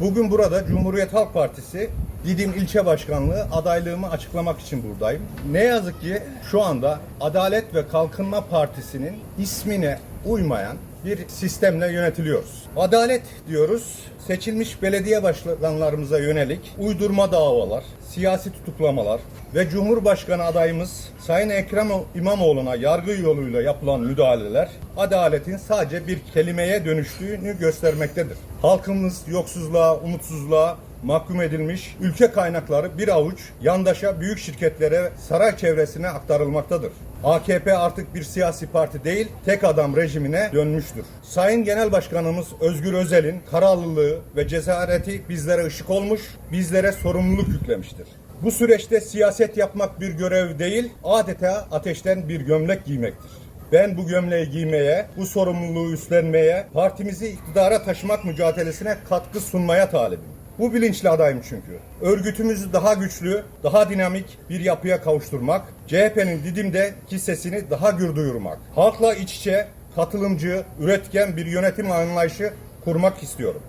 Bugün burada Cumhuriyet Halk Partisi Didim İlçe Başkanlığı adaylığımı açıklamak için buradayım. Ne yazık ki şu anda Adalet ve Kalkınma Partisi'nin ismine uymayan bir sistemle yönetiliyoruz. Adalet diyoruz, seçilmiş belediye başkanlarımıza yönelik uydurma davalar, siyasi tutuklamalar ve Cumhurbaşkanı adayımız Sayın Ekrem İmamoğlu'na yargı yoluyla yapılan müdahaleler adaletin sadece bir kelimeye dönüştüğünü göstermektedir. Halkımız yoksuzluğa, umutsuzluğa, mahkum edilmiş ülke kaynakları bir avuç yandaşa büyük şirketlere saray çevresine aktarılmaktadır. AKP artık bir siyasi parti değil, tek adam rejimine dönmüştür. Sayın Genel Başkanımız Özgür Özel'in kararlılığı ve cesareti bizlere ışık olmuş, bizlere sorumluluk yüklemiştir. Bu süreçte siyaset yapmak bir görev değil, adeta ateşten bir gömlek giymektir. Ben bu gömleği giymeye, bu sorumluluğu üstlenmeye, partimizi iktidara taşımak mücadelesine katkı sunmaya talibim. Bu bilinçli adayım çünkü. Örgütümüzü daha güçlü, daha dinamik bir yapıya kavuşturmak, CHP'nin Didim'deki sesini daha gür duyurmak, halkla iç içe, katılımcı, üretken bir yönetim anlayışı kurmak istiyorum.